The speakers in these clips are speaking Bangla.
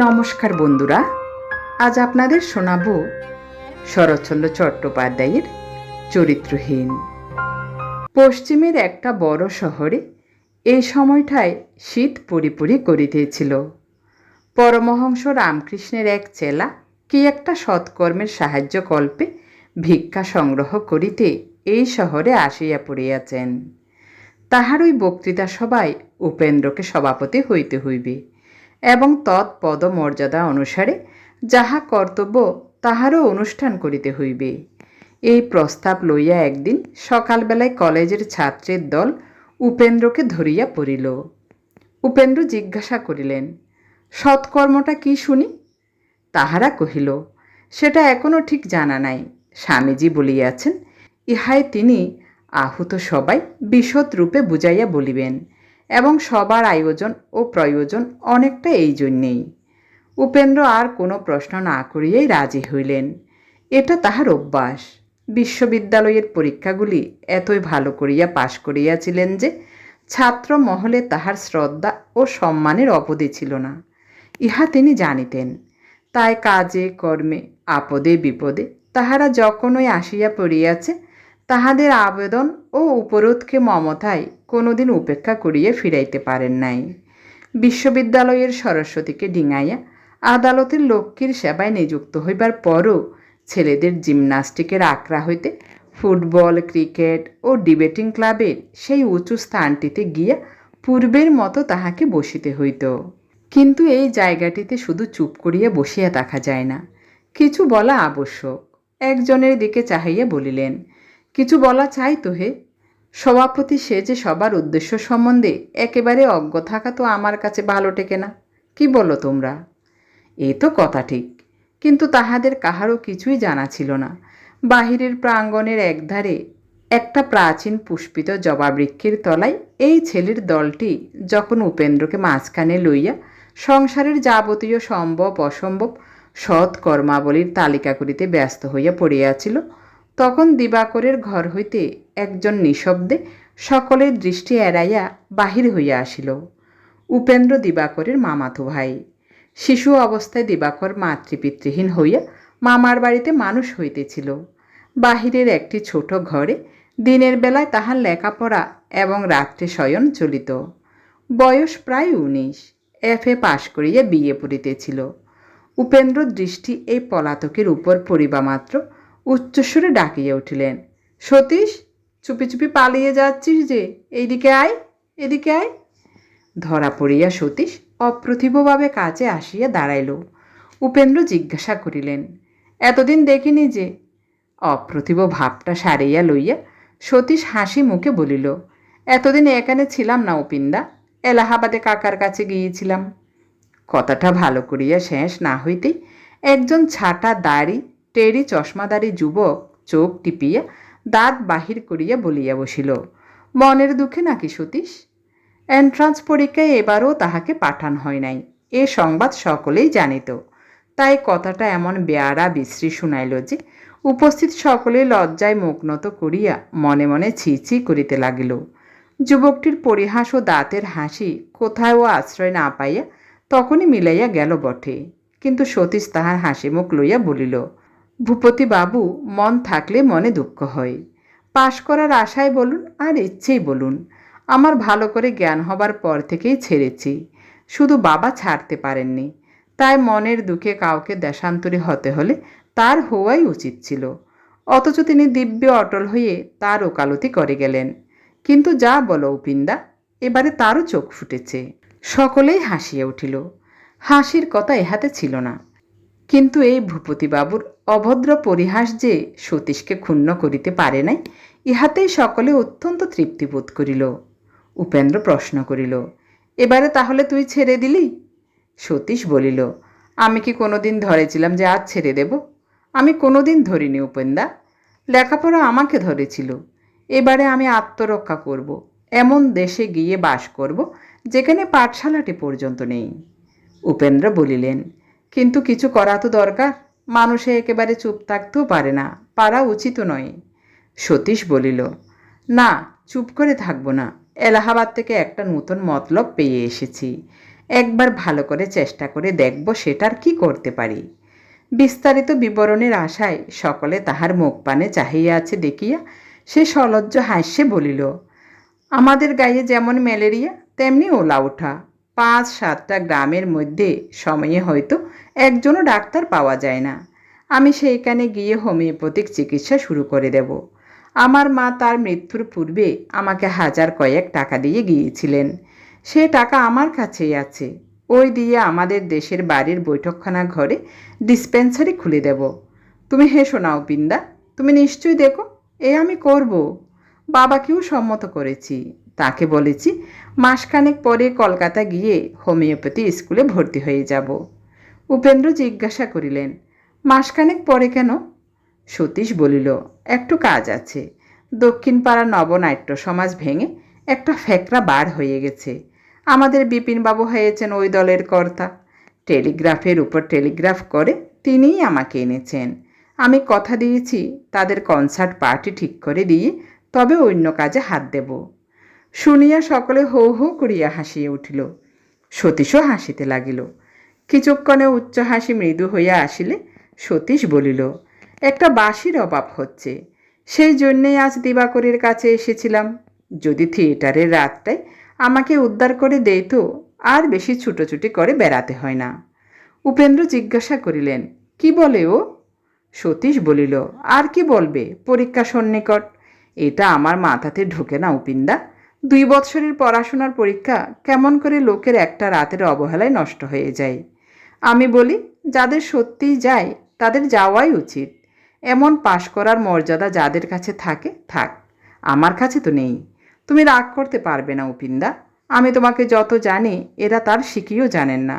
নমস্কার বন্ধুরা, আজ আপনাদের শোনাব শরৎচন্দ্র চট্টোপাধ্যায়ের চরিত্রহীন। পশ্চিমের একটা বড় শহরে এই সময়টায় শীত পরিপরি করিতেছিল। পরমহংস রামকৃষ্ণের এক চেলা কি একটা সৎকর্মের সাহায্য কল্পে ভিক্ষা সংগ্রহ করিতে এই শহরে আসিয়া পড়িয়াছেন। তাহার ওই বক্তৃতা সভায় উপেন্দ্রকে সভাপতি হইতে হইবে। এবং তৎপদ মর্যাদা অনুসারে যাহা কর্তব্য, তাহারও অনুষ্ঠান করিতে হইবে। এই প্রস্তাব লইয়া একদিন সকালবেলায় কলেজের ছাত্রের দল উপেন্দ্রকে ধরিয়া পড়িল। উপেন্দ্র জিজ্ঞাসা করিলেন, সৎকর্মটা কি শুনি? তাহারা কহিল, সেটা এখনও ঠিক জানা নাই। স্বামীজি বলিয়াছেন ইহায় তিনি আহুত সবাই বিশদ রূপে বুঝাইয়া বলিবেন। এবং সবার আয়োজন ও প্রয়োজন অনেকটা এই জন্যেই। উপেন্দ্র আর কোনো প্রশ্ন না করিয়াই রাজি হইলেন। এটা তাহার অভ্যাস। বিশ্ববিদ্যালয়ের পরীক্ষাগুলি এতই ভালো করিয়া পাশ করিয়াছিলেন যে ছাত্র মহলে তাহার শ্রদ্ধা ও সম্মানের অবধি ছিল না। ইহা তিনি জানিতেন। তাই কাজে, কর্মে, আপদে, বিপদে তাহারা যখনই আসিয়া পড়িয়াছে তাহাদের আবেদন ও উপরোধকে মমতায় কোনোদিন উপেক্ষা করিয়া ফিরাইতে পারেন নাই। বিশ্ববিদ্যালয়ের সরস্বতীকে ডিঙাইয়া আদালতের লক্ষ্মীর সেবায় নিযুক্ত হইবার পরও ছেলেদের জিমনাস্টিকের আখড়া হইতে ফুটবল, ক্রিকেট ও ডিবেটিং ক্লাবের সেই উঁচু স্থানটিতে গিয়া পূর্বের মতো তাহাকে বসিতে হইত। কিন্তু এই জায়গাটিতে শুধু চুপ করিয়া বসিয়া দেখা যায় না। কিছু বলা আবশ্যক। একজনের দিকে চাহাইয়া বলিলেন কিছু বলা চাই তো হে। সভাপতি সে যে সবার উদ্দেশ্য সম্বন্ধে একেবারে অজ্ঞ থাকা তো আমার কাছে ভালো টেকে না। কি বলো তোমরা? এ তো কথা ঠিক, কিন্তু তাহাদের কাহারও কিছুই জানা ছিল না। বাহিরের প্রাঙ্গণের একধারে একটা প্রাচীন পুষ্পিত জবাবৃক্ষের তলায় এই ছেলের দলটি যখন উপেন্দ্রকে মাঝখানে লইয়া সংসারের যাবতীয় সম্ভব অসম্ভব সৎ কর্মাবলীর তালিকা করিতে ব্যস্ত হইয়া পড়িয়াছিল তখন দিবাকরের ঘর হইতে একজন নিঃশব্দে সকলের দৃষ্টি এড়াইয়া বাহির হইয়া আসিল। উপেন্দ্র দিবাকরের মামাতো ভাই। শিশু অবস্থায় দিবাকর মাতৃপিতৃহীন হইয়া মামার বাড়িতে মানুষ হইতেছিল। বাহিরের একটি ছোট ঘরে দিনের বেলায় তাহার লেখাপড়া এবং রাত্রে শয়ন চলিত। বয়স প্রায় উনিশ। এফ এ পাশ করিয়া বিয়ে পড়িতেছিল। উপেন্দ্র দৃষ্টি এই পলাতকের উপর পড়িবা মাত্র উচ্চস্বরে ডাকিয়া উঠিলেন, সতীশ, চুপি চুপি পালিয়ে যাচ্ছিস যে, এইদিকে আয়, এদিকে আয়। ধরা পড়িয়া সতীশ অপ্রতিভভাবে কাছে আসিয়া দাঁড়াইল। উপেন্দ্র জিজ্ঞাসা করিলেন, এতদিন দেখিনি যে? অপ্রতিভ ভাবটা সারিয়া লইয়া সতীশ হাসি মুখে বলিল, এতদিন এখানে ছিলাম না উপিন্দা এলাহাবাদে কাকার কাছে গিয়েছিলাম। কথাটা ভালো করিয়া শেষ না হইতেই একজন ছাটা দাড়ি টেরি চশমাদারি যুবক চোখ টিপিয়া দাঁত বাহির করিয়া বলিয়া বসিল, মনের দুঃখে নাকি সতীশ? এন্ট্রান্স পরীক্ষায় এবারও তাহাকে পাঠান হয় নাই। এ সংবাদ সকলেই জানিত। তাই কথাটা এমন বেয়ারা বিশ্রী শুনাইল যে, উপস্থিত সকলে লজ্জায় মুখনত করিয়া মনে মনে ছি ছি করিতে লাগিল। যুবকটির পরিহাস ও দাঁতের হাসি কোথাও আশ্রয় না পাইয়া তখনই মিলাইয়া গেল বটে। কিন্তু সতীশ তাহার হাসি মুখ লইয়া বলিল ভূপতি বাবু, মন থাকলে মনে দুঃখ হয়। পাশ করার আশায় বলুন, আর ইচ্ছেই বলুন। আমার ভালো করে জ্ঞান হবার পর থেকেই ছেড়েছি। শুধু বাবা ছাড়তে পারেননি। তাই মনের দুঃখে কাউকে দেশান্তরী হতে হলে তার হওয়াই উচিত ছিল। অথচ তিনি দিব্য অটল হয়ে তার ওকালতি করে গেলেন। কিন্তু যা বলো উপিন্দা, এবারে তারও চোখ ফুটেছে। সকলেই হাসিয়া উঠিল। হাসির কথা এহাতে ছিল না। কিন্তু এই ভূপতিবাবুর অভদ্র পরিহাস যে সতীশকে ক্ষুণ্ণ করিতে পারে নাই, ইহাতেই সকলে অত্যন্ত তৃপ্তিবোধ করিল। উপেন্দ্র প্রশ্ন করিল, এবারে তাহলে তুই ছেড়ে দিলি? সতীশ বলিল, আমি কি কোনোদিন ধরেছিলাম যে আজ ছেড়ে দেব? আমি কোনোদিন ধরিনি উপেন্দা। লেখাপড়া আমাকে ধরেছিল। এবারে আমি আত্মরক্ষা করব। এমন দেশে গিয়ে বাস করব, যেখানে পাঠশালাটি পর্যন্ত নেই। উপেন্দ্র বলিলেন কিন্তু কিছু করা তো দরকার। মানুষে একেবারে চুপ থাকতেও পারে না, পারা উচিত নয়। সতীশ বলিল, না, চুপ করে থাকব না। এলাহাবাদ থেকে একটা নতুন মতলব পেয়ে এসেছি। একবার ভালো করে চেষ্টা করে দেখব সেটার কি করতে পারি। বিস্তারিত বিবরণের আশায় সকলে তাহার মুখ পানে চাহিয়া আছে দেখিয়া সে সলজ্জ হাস্যে বলিল, আমাদের গায়ে যেমন ম্যালেরিয়া, তেমনি ওলা ওঠা। পাঁচ সাতটা গ্রামের মধ্যে সময়ে হয়তো একজনও ডাক্তার পাওয়া যায় না। আমি সেইখানে গিয়ে হোমিওপ্যাথিক চিকিৎসা শুরু করে দেব। আমার মা তার মৃত্যুর পূর্বে আমাকে হাজার কয়েক টাকা দিয়ে গিয়েছিলেন। সে টাকা আমার কাছেই আছে। ওই দিয়ে আমাদের দেশের বাড়ির বৈঠকখানা ঘরে ডিসপেন্সারি খুলে দেব। তুমি হেসো নাও পিন্দা তুমি নিশ্চয়ই দেখো, এ আমি করব। বাবাকেও সম্মত করেছি। তাকে বলেছি, মাসখানেক পরে কলকাতা গিয়ে হোমিওপ্যাথি স্কুলে ভর্তি হয়ে যাব। উপেন্দ্র জিজ্ঞাসা করিলেন, মাসখানেক পরে কেন? সতীশ বলিল, একটু কাজ আছে। দক্ষিণ পাড়া নবনাট্য সমাজ ভেঙে একটা ফ্যাকরা বার হয়ে গেছে। আমাদের বিপিনবাবু হয়েছেন ওই দলের কর্তা। টেলিগ্রাফের উপর টেলিগ্রাফ করে তিনিই আমাকে এনেছেন। আমি কথা দিয়েছি, তাদের কনসার্ট পার্টি ঠিক করে দিয়ে তবে অন্য কাজে হাত দেব। শুনিয়া সকলে হো হো করিয়া হাসিয়া উঠিল। সতীশও হাসিতে লাগিল। কিছুক্ষণে উচ্চ হাসি মৃদু হইয়া আসিলে সতীশ বলিল, একটা বাঁশির অভাব হচ্ছে। সেই জন্যেই আজ দিবাকরের কাছে এসেছিলাম। যদি থিয়েটারের রাতটায় আমাকে উদ্ধার করে দেয় তো আর বেশি ছুটোছুটি করে বেড়াতে হয় না। উপেন্দ্র জিজ্ঞাসা করিলেন, কি বলে ও? সতীশ বলিল, আর কি বলবে পরীক্ষা সন্নিকট? এটা আমার মাথাতে ঢোকে না উপিন্দা। দুই বৎসরের পড়াশোনার পরীক্ষা কেমন করে লোকের একটা রাতের অবহেলায় নষ্ট হয়ে যায়। আমি বলি, যাদের সত্যিই যায়, তাদের যাওয়াই উচিত। এমন পাশ করার মর্যাদা যাদের কাছে থাকে, থাক। আমার কাছে তো নেই। তুমি রাগ করতে পারবে না উপিন্দা আমি তোমাকে যত জানি, এরা তার শিখিও জানেন না।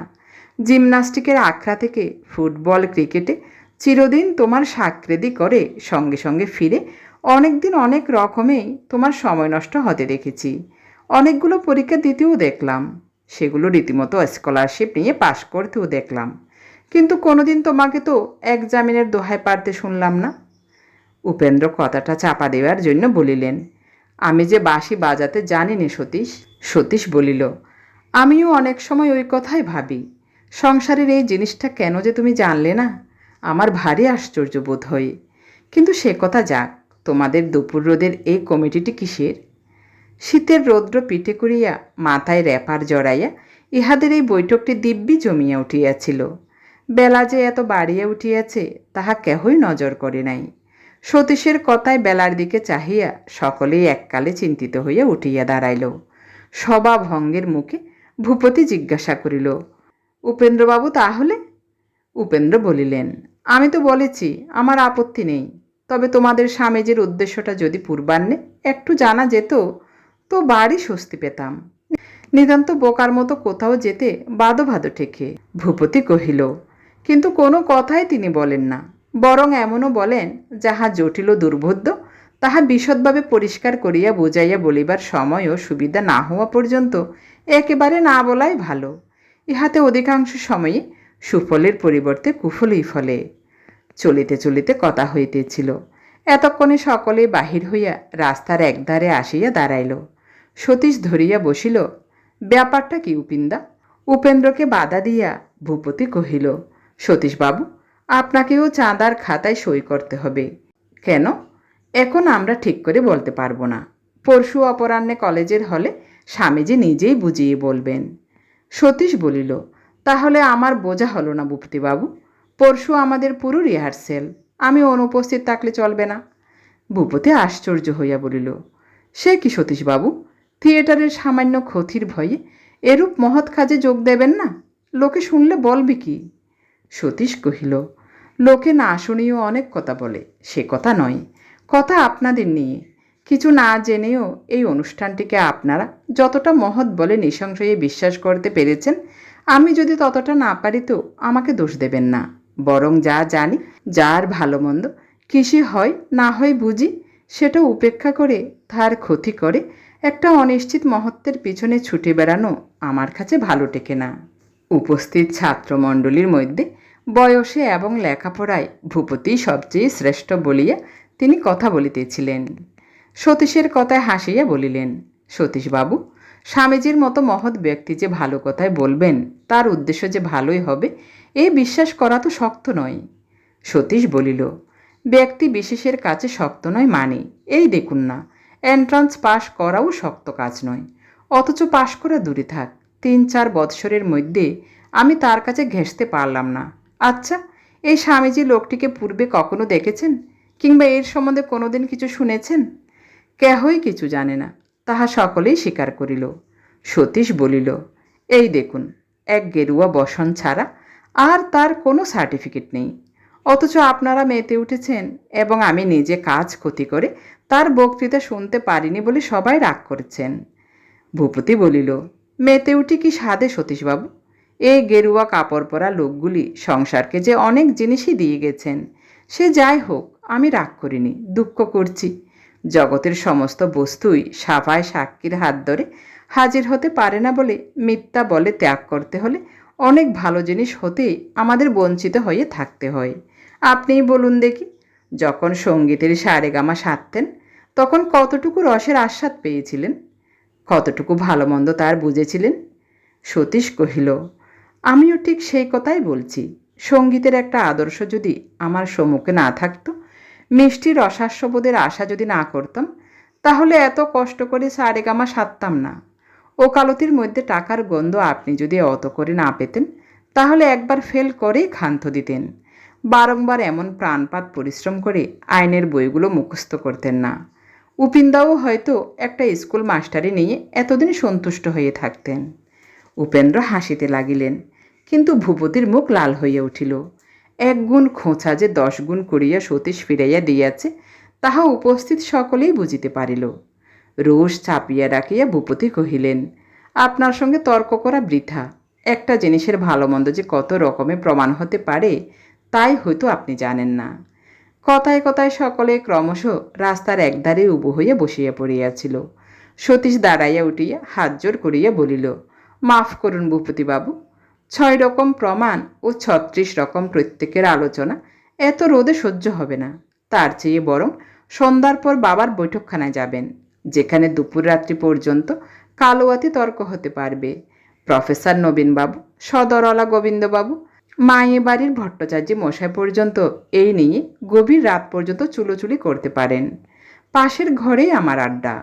জিমনাস্টিকের আখড়া থেকে ফুটবল ক্রিকেটে চিরদিন তোমার সাকরেদি করে সঙ্গে সঙ্গে ফিরে অনেক দিন অনেক রকমেই তোমার সময় নষ্ট হতে দেখেছি। অনেকগুলো পরীক্ষা দিতেও দেখলাম। সেগুলো রীতিমতো স্কলারশিপ নিয়ে পাশ করতেও দেখলাম। কিন্তু কোনোদিন তোমাকে তো এক্সামিনের দোহায় পারতে শুনলাম না। উপেন্দ্র কথাটা চাপা দেওয়ার জন্য বলিলেন, আমি যে বাঁশি বাজাতে জানি নে সতীশ সতীশ বলিল, আমিও অনেক সময় ওই কথাই ভাবি। সংসারের এই জিনিসটা কেন যে তুমি জানলে না? আমার ভারী আশ্চর্য বোধ হয়। কিন্তু সে কথা যাক। তোমাদের দুপুর রোদের এই কমিটিটি কিসের? শীতের রৌদ্র পিঠে করিয়া মাথায় র্যাপার জড়াইয়া ইহাদের এই বৈঠকটি দিব্যি জমিয়া উঠিয়াছিল। বেলা যে এত বাড়িয়া উঠিয়াছে, তাহা কেহই নজর করে নাই। সতীশের কথায় বেলার দিকে চাহিয়া সকলেই এককালে চিন্তিত হইয়া উঠিয়া দাঁড়াইল। সবা ভঙ্গের মুখে ভূপতি জিজ্ঞাসা করিল, উপেন্দ্রবাবু তাহলে? উপেন্দ্র বলিলেন, আমি তো বলেছি, আমার আপত্তি নেই। তবে তোমাদের স্বামীজির উদ্দেশ্যটা যদি পূর্বাহ্নে একটু জানা যেত, তো বাড়ি স্বস্তি পেতাম। নিতান্ত বোকার মতো কোথাও যেতে বাদো ভাদো ঠেকে, ভূপতি কহিল, কিন্তু কোনো কথাই তিনি বলেন না। বরং এমনও বলেন, যাহা জটিল দুর্বোধ্য, তাহা বিশদভাবে পরিষ্কার করিয়া বুঝাইয়া বলিবার সময় ও সুবিধা না হওয়া পর্যন্ত একেবারে না বলাই ভালো। ইহাতে অধিকাংশ সময়ে সুফলের পরিবর্তে কুফলই ফলে। চলিতে চলিতে কথা হইতেছিল। এতক্ষণে সকলে বাহির হইয়া রাস্তার একধারে আসিয়া দাঁড়াইল। সতীশ ধরিয়া বসিল, ব্যাপারটা কি উপিন্দা উপেন্দ্রকে বাধা দিয়া ভূপতি কহিল, সতীশবাবু, আপনাকেও চাঁদার খাতায় সই করতে হবে। কেন? এখন আমরা ঠিক করে বলতে পারব না। পরশু অপরাহ্নে কলেজের হলে স্বামীজি নিজেই বুঝিয়ে বলবেন। সতীশ বলিল, তাহলে আমার বোঝা হলো না ভূপতিবাবু। পরশু আমাদের পুরো রিহার্সেল আমি অনুপস্থিত থাকলে চলবে না। ভূপতি আশ্চর্য হইয়া বলিল, সে কি সতীশবাবু? থিয়েটারের সামান্য ক্ষতির ভয়ে এরূপ মহৎ কাজে যোগ দেবেন না? লোকে শুনলে বলবে কি? সতীশ কহিল, লোকে না শুনিও অনেক কথা বলে। সে কথা নয়। কথা আপনাদের নিয়ে। কিছু না জেনেও এই অনুষ্ঠানটিকে আপনারা যতটা মহৎ বলে নিঃসংশয়ে বিশ্বাস করতে পেরেছেন, আমি যদি ততটা না পারি তো আমাকে দোষ দেবেন না। বরং যা জানি, যার ভালো মন্দ কিসে হয়, না হয় বুঝি, সেটা উপেক্ষা করে তার ক্ষতি করে একটা অনিশ্চিত মহত্বের পিছনে ছুটে বেড়ানো আমার কাছে ভালো টেকে না। উপস্থিত ছাত্রমণ্ডলীর মধ্যে বয়সে এবং লেখাপড়ায় ভূপতি সবচেয়ে শ্রেষ্ঠ বলিয়া তিনি কথা বলিতেছিলেন। সতীশের কথায় হাসিয়া বলিলেন, সতীশবাবু, স্বামীজির মতো মহৎ ব্যক্তি যে ভালো কথায় বলবেন, তার উদ্দেশ্য যে ভালোই হবে বিশ্বাস করা তো শক্ত নয়। সতীশ বলিল, ব্যক্তি বিশেষের কাছে শক্ত নয় মানে এই দেখুন না এন্ট্রান্স পাশ করাও শক্ত কাজ নয়। অথচ পাশ করা দূরে থাক, তিন চার বৎসরের মধ্যে আমি তার কাছে ঘেঁষতে পারলাম না। আচ্ছা এই স্বামীজি লোকটিকে পূর্বে কখনো দেখেছেন? কিংবা এর সম্বন্ধে কোনোদিন কিছু শুনেছেন? কেহই কিছু জানে না, তাহা সকলেই স্বীকার করিল। সতীশ বলিল, এই দেখুন, এক গেরুয়া বসন ছাড়া আর তার কোনো সার্টিফিকেট নেই। অথচ আপনারা মেতে উঠেছেন এবং আমি নিজে কাজ ক্ষতি করে তার বক্তৃতা শুনতে পারিনি বলে সবাই রাগ করেছেন। ভূপতি বলিল, মেতে উঠি কি সাধে সতীশবাবু? এই গেরুয়া কাপড় পরা লোকগুলি সংসারকে যে অনেক জিনিসই দিয়ে গেছেন। সে যাই হোক, আমি রাগ করিনি, দুঃখ করছি। জগতের সমস্ত বস্তুই সাফায় সাক্ষীর হাত ধরে হাজির হতে পারে না বলে মিথ্যা বলে ত্যাগ করতে হলে অনেক ভালো জিনিস হতেই আমাদের বঞ্চিত হয়ে থাকতে হয়। আপনিই বলুন দেখি, যখন সঙ্গীতের সারেগামা সাধতেন তখন কতটুকু রসের আস্বাদ পেয়েছিলেন? কতটুকু ভালো মন্দ তার বুঝেছিলেন? সতীশ কহিল, আমিও ঠিক সেই কথাই বলছি। সঙ্গীতের একটা আদর্শ যদি আমার সম্মুখে না থাকতো, মিষ্টি রসাস্যবোধের আশা যদি না করতাম, তাহলে এত কষ্ট করে সারেগামা সারতাম না। ওকালতির মধ্যে টাকার গন্ধ আপনি যদি অত করে না পেতেন, তাহলে একবার ফেল করেই ক্ষান্ত দিতেন। বারংবার এমন প্রাণপাত পরিশ্রম করে আইনের বইগুলো মুখস্থ করতেন না। উপিন্দাও হয়তো একটা স্কুল মাস্টারি নিয়ে এতদিন সন্তুষ্ট হয়ে থাকতেন। উপেন্দ্র হাসিতে লাগিলেন, কিন্তু ভূপতির মুখ লাল হইয়া উঠিল। এক গুণ খোঁচা যে দশ গুণ করিয়া সতীশ ফিরাইয়া দিয়াছে, তাহা উপস্থিত সকলেই বুঝিতে পারিল। রোষ চাপিয়া রাখিয়া ভূপতি কহিলেন, আপনার সঙ্গে তর্ক করা বৃথা। একটা জিনিসের ভালো মন্দ যে কত রকমে প্রমাণ হতে পারে, তাই হয়তো আপনি জানেন না। কথায় কথায় সকলে ক্রমশ রাস্তার একধারে উবু হইয়া বসিয়া পড়িয়াছিল। সতীশ দাঁড়াইয়া উঠিয়া হাত জোর করিয়া বলিল, মাফ করুন ভূপতিবাবু, ছয় রকম প্রমাণ ও ছত্রিশ রকম প্রত্যেকের আলোচনা এত রোদে সহ্য হবে না। তার চেয়ে বরং সন্ধ্যার পর বাবার বৈঠকখানায় যাবেন। যেখানে দুপুর রাত্রি পর্যন্ত কালোয়াতি তর্ক হতে পারবে। প্রফেসর নবীনবাবু, সদরওয়ালা গোবিন্দবাবু মায়ে বাড়ির ভট্টাচার্য মশাই পর্যন্ত এই নিয়ে গভীর রাত পর্যন্ত চুলোচুলি করতে পারেন। পাশের ঘরেই আমার আড্ডা।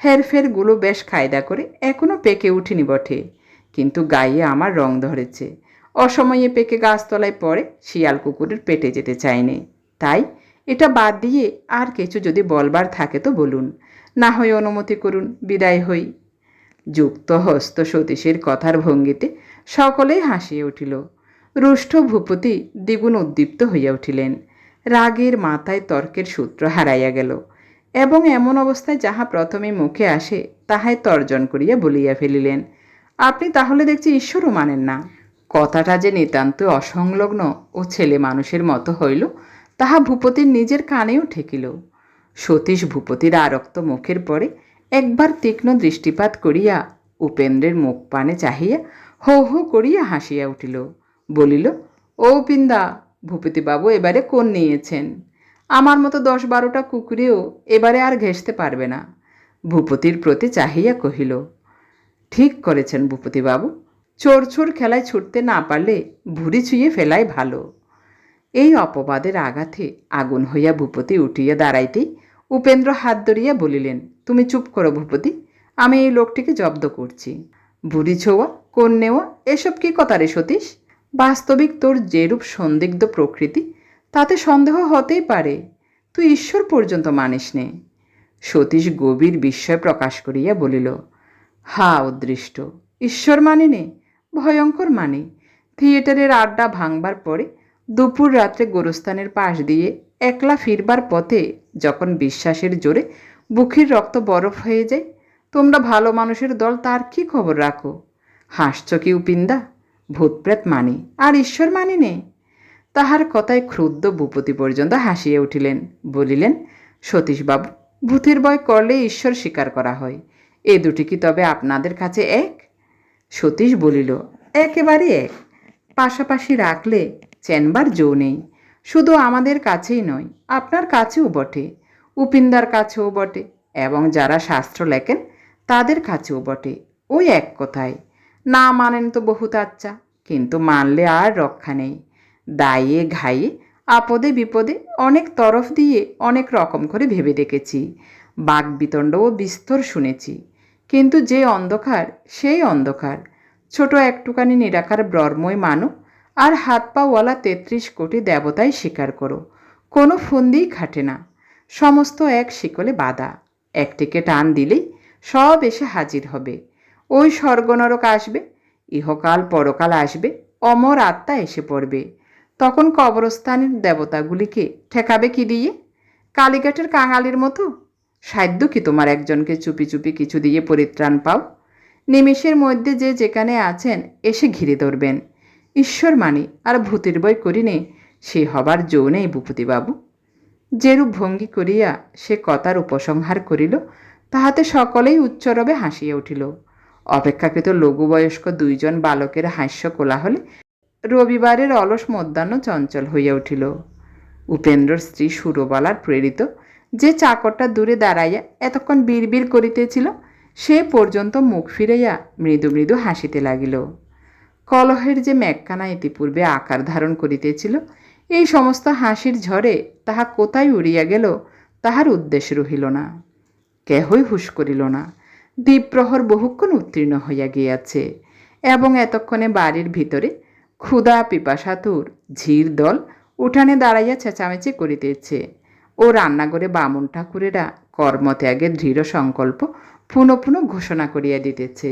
হেরফেরগুলো বেশ কায়দা করে এখনও পেকে উঠিনি বটে, কিন্তু গায়ে আমার রং ধরেছে। অসময়ে পেকে গাছতলায় পড়ে শিয়াল কুকুরের পেটে যেতে চাইনি তাই এটা বাদ দিয়ে আর কিছু যদি বলবার থাকে তো বলুন। না হয় অনুমতি করুন, বিদায় হই। যুক্ত হস্ত সতীশের কথার ভঙ্গিতে সকলেই হাসিয়ে উঠিল। রুষ্ট ভূপতি দ্বিগুণ উদ্দীপ্ত হইয়া উঠিলেন। রাগের মাথায় তর্কের সূত্র হারাইয়া গেল এবং এমন অবস্থায় যাহা প্রথমে মুখে আসে, তাহাই তর্জন করিয়া বলিয়া ফেলিলেন, আপনি তাহলে দেখছি ঈশ্বরও মানেন না। কথাটা যে নিতান্ত অসংলগ্ন ও ছেলে মানুষের মতো হইল, তাহা ভূপতির নিজের কানেও ঠেকিল। সতীশ ভূপতির আরক্ত মুখের পরে একবার তীক্ষ্ণ দৃষ্টিপাত করিয়া উপেন্দ্রের মুখ পানে চাহিয়া হো হো করিয়া হাসিয়া উঠিল। বলিল, ও পিন্দা ভূপতিবাবু এবারে কোন নিয়েছেন? আমার মতো দশ বারোটা কুকুরেও এবারে আর ঘেঁষতে পারবে না। ভূপতির প্রতি চাহিয়া কহিল, ঠিক করেছেন ভূপতিবাবু। চোর চোর খেলায় ছুটতে না পারলে ভুড়ি ছুঁয়ে ফেলাই ভালো। এই অপবাদের আঘাতে আগুন হইয়া ভূপতি উঠিয়া দাঁড়াইতেই উপেন্দ্র হাত ধরিয়া বলিলেন, তুমি চুপ করো ভূপতি, আমি এই লোকটিকে জব্দ করছি। বুড়ি ছোঁয়া কোন নেওয়া এসব কি কথা রে সতীশ? বাস্তবিক তোর যেরূপ সন্দিগ্ধ প্রকৃতি, তাতে সন্দেহ হতেই পারে। তুই ঈশ্বর পর্যন্ত মানিস নে। সতীশ গভীর বিস্ময় প্রকাশ করিয়া বলিল, হা উদৃষ্ট ঈশ্বর মানে নে, ভয়ঙ্কর মানে। থিয়েটারের আড্ডা ভাঙবার পরে দুপুর রাত্রে গোরস্থানের পাশ দিয়ে একলা ফিরবার পথে যখন বিশ্বাসের জোরে বুকের রক্ত বরফ হয়ে যায়, তোমরা ভালো মানুষের দল, তার কি খবর রাখো? হাসছ কি উপিন্দা? ভূতপ্রেত মানি, আর ঈশ্বর মানি নে? তাহার কথায় ক্ষুদ্র ভূপতি পর্যন্ত হাসিয়ে উঠিলেন, বলিলেন, সতীশবাবু, ভূতের ভয় করলে ঈশ্বর স্বীকার করা হয়। এ দুটি কি তবে আপনাদের কাছে এক? সতীশ বলিল, একেবারে এক। পাশাপাশি রাখলে চেনবার জো নেই। শুধু আমাদের কাছেই নয়, আপনার কাছেও বটে, উপিন্দার কাছেও বটে, এবং যারা শাস্ত্র লেখেন তাদের কাছেও বটে, ওই এক কথায়। না মানেন তো বহুত আচ্ছা কিন্তু মানলে আর রক্ষা নেই। দায়ে ঘাইয়ে আপদে বিপদে অনেক তরফ দিয়ে অনেক রকম করে ভেবে দেখেছি বাঘ বিতণ্ডও বিস্তর শুনেছি। কিন্তু যে অন্ধকার, সেই অন্ধকার। ছোট একটুখানি নিরাকার ব্রহ্মই মানো আর হাত পাওয়ালা তেত্রিশ কোটি দেবতাই স্বীকার করো। কোনো ফন্দিই খাটে না। সমস্ত এক শিকলে বাঁধা। একটিকে টান দিলেই সব এসে হাজির হবে। ওই স্বর্গনরক আসবে, ইহকাল পরকাল আসবে, অমর আত্মা এসে পড়বে। তখন কবরস্থানের দেবতাগুলিকে ঠেকাবে কি দিয়ে? কালীঘাটের কাঙালির মতো? সাধ্য কি তোমার একজনকে চুপি চুপি কিছু দিয়ে পরিত্রাণ পাও? নিমেষের মধ্যে যে যেখানে আছেন এসে ঘিরে ধরবেন। ঈশ্বর মানি, আর ভূতের বই করিনে সে হবার জো নেই ভূপতিবাবু। যেরূপ ভঙ্গি করিয়া সে কথার উপসংহার করিল, তাহাতে সকলেই উচ্চরবে হাসিয়া উঠিল। অপেক্ষাকৃত লঘুবয়স্ক দুইজন বালকের হাস্য কোলাহলে রবিবারের অলস মধ্যাহ্ন চঞ্চল হইয়া উঠিল। উপেন্দ্রর স্ত্রী সুরবালার প্রেরিত যে চাকরটা দূরে দাঁড়াইয়া এতক্ষণ বিড়বিড় করিতেছিল, সে পর্যন্ত মুখ ফিরাইয়া মৃদু মৃদু হাসিতে লাগিল। কলহের যে মেঘখানা ইতিপূর্বে আকার ধারণ করিতেছিল, এই সমস্ত হাসির ঝড়ে তাহা কোথায় উড়িয়া গেল তাহার উদ্দেশ্য রহিল না। কেহই হুশ করিল না দ্বীপ্রহর বহুক্ষণ উত্তীর্ণ হইয়া গিয়াছে এবং এতক্ষণে বাড়ির ভিতরে ক্ষুধা পিপাসাতুর ঝির, দল উঠানে দাঁড়াইয়া চেঁচামেচি করিতেছে ও রান্নাঘরে বামুন ঠাকুরেরা কর্মত্যাগের দৃঢ় সংকল্প পুনঃ পুনঃ ঘোষণা করিয়া দিতেছে।